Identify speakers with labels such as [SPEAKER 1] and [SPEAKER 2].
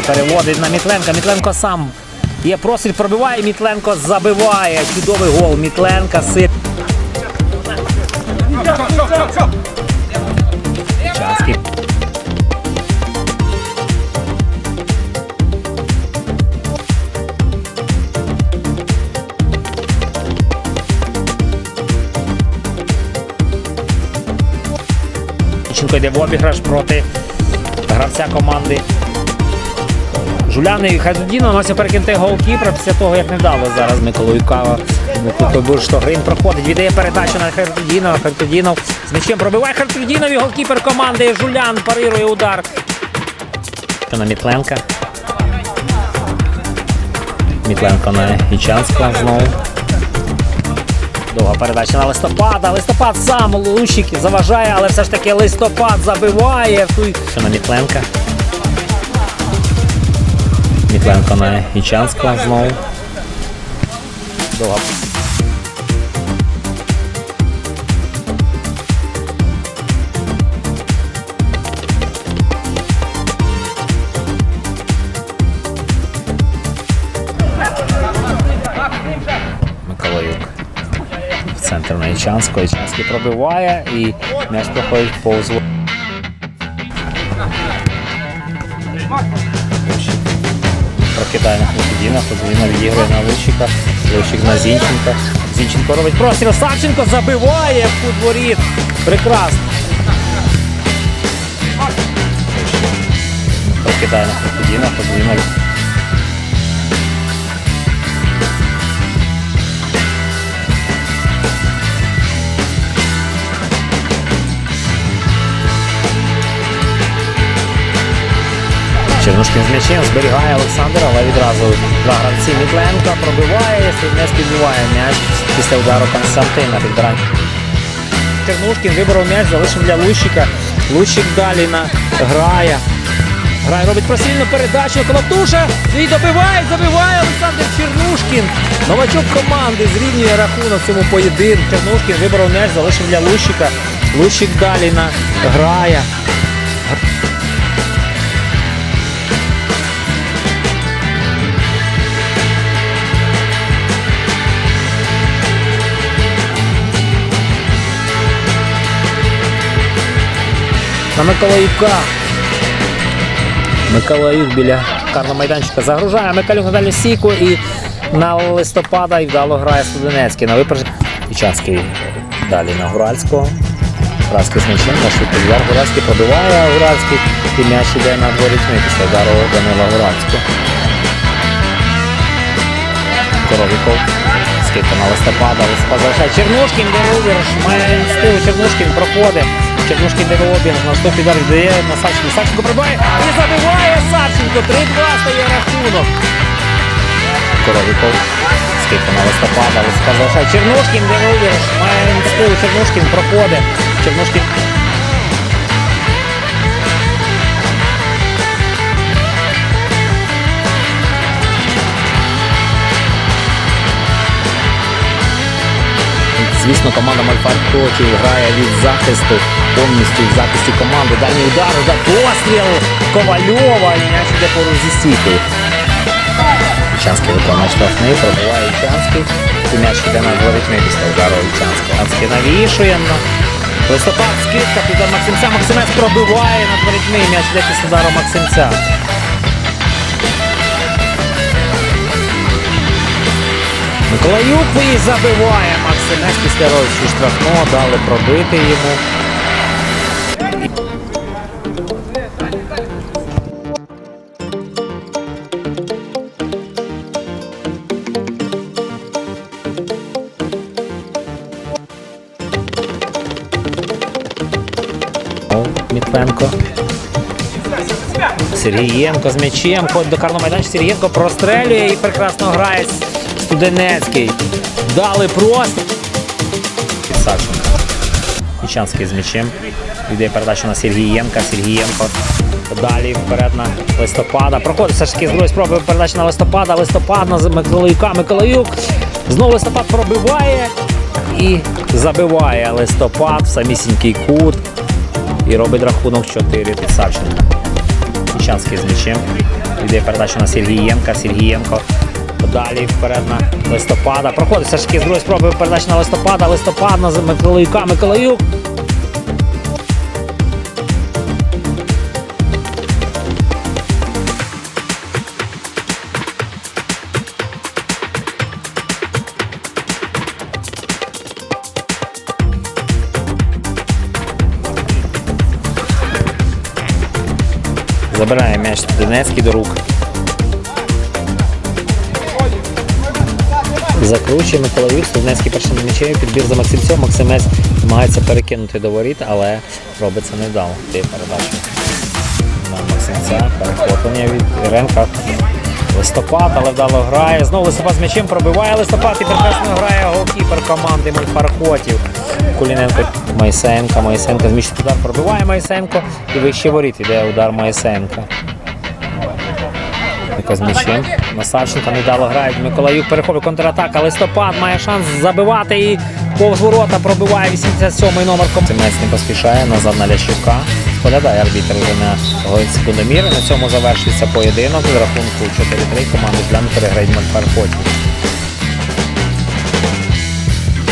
[SPEAKER 1] переводить на Мітленка. Мітленко сам є простріл, пробиває, Мітленко забиває. Чудовий гол Мітленка. Сип. Чанський. Ченко йде в обіграш проти гравця команди. Жуляни Хазудіно носив перекинти голкіпера після того, як не вдало зараз Миколаюка. Бурштогрин проходить, віддає передачу на Хартудінова. Хартудінов з м'ячем пробиває Хартудінов і голкіпер команди Жулян парирує удар. На Мітленка. Мітленко на Ічанського знову. Довга передача на листопада. Листопад сам лущик заважає, але все ж таки листопад забиває. Що на Мітленка. Мітленко на Ічанського знову. Довга. Миколаюк в центр на Ічанського. Ічанський пробиває і м'яч проходить повз. Прокидає на Хлопідіна, Хлопідіна відігрує на Лищика, Лищик на Зінченка. Зінченко робить простір. Савченко забиває в кут. Прекрасно. Прокидає на Хлопідіна, Хлопідіна Чернушкін з м'ячем зберігає Олександр, але відразу два гравці Мітленка пробиває, не співбиває м'яч після удару Константина підбирання. Чернушкін виборов м'яч, залишив для Лущика. Лущик далі на грає. Грає, робить просильну передачу. Колотуша і добиває, забиває Олександр Чернушкін. Новачок команди зрівнює рахунок в цьому поєдинку. Чернушкін виборов м'яч, залишив для Лущика. Лущик далі на грає. На Миколаюка. Миколаюк біля карного майданчика загружає. Миколюк на дальню стійку і на листопада і вдало грає Студенецький. На випередження Ічанський далі на Гуральського. Гуральський з м'ячем, на швидкий. Гуральський пробиває, Гуральський і м'яч іде на дворічний після удару Данила Гуральського. Коровіков. Скидка на листопада, листопад залишає Чернушкін, де вибір, має стилу Чернушкін проходить. Чернушкін де на стопі далі дає на Савченко. Савченко прибиває і забиває Савченко. 3-2 стає рахунок. Коровіков. Скільки на листопада, листопад залишає Чернушкін, де вибір, має стилу Чернушкін проходить. Чернушкін Звісно, команда Мальфар проти грає від захисту, повністю в захисті команди. Дальній удар, удар, постріл Ковальова і м'яч іде поруч зі стійкою. Ічанський виконує штрафний, пробиває Ічанський. І м'яч іде на дворітний після удару Ічанського. Ічанський навішує. на Листопад, скидка, під Максимця. Максимець пробиває на дворітний. М'яч іде після удару Максимця. Миколаюк виїзд забиває Максимець після розчу штрафного, дали пробити йому. Мітленко. Сергієнко з м'ячем, ходить до карного майданчика. Сергієнко прострелює і прекрасно грає Студенецький. Дали просто. Савченко. Ічанський з м'ячем. Йде передачу на Сергієнка. Сергієнко. Далі вперед на листопада. Проходить все ж таки з другої спроби передача на листопада. Листопад на Миколаюка. Миколаюк. Знову листопад пробиває і забиває листопад в самісінький кут. І робить рахунок 4 під Савченко. Ічанський з м'ячем. Йде передача на Сергієнка. Сергієнко Далі вперед на листопада. Проходить все ж таки з другої спроби передача на листопада. Листопад на Миколаюка. Миколаюк. Забирає м'яч Донецький до рук. Закручує Миколаївськ, Студнецький першим м'ячем, підбір за Максимцем. Максимець намагається перекинути до воріт, але робить це невдало. Ти передачу на Максимця. Перехоплення від Іренка. Листопад, але вдало грає. Знову листопад з м'ячем пробиває листопад і прекрасно грає голкіпер команди Мольфархотів. Куліненко Майсенка. Майсенко зміщить удар пробиває Майсенко і вище воріт іде удар Майсенка. Яка з м'ячем. На Савченка невдало грають. Миколаюк перехоплює контратака. Листопад має шанс забивати і повз ворота пробиває 87-й номер. Семець не поспішає назад на Лящука. Споглядає арбітр вже на секундомір. На цьому завершується поєдинок. З рахунку 4-3 команди Жлян переграють Мальфархотів.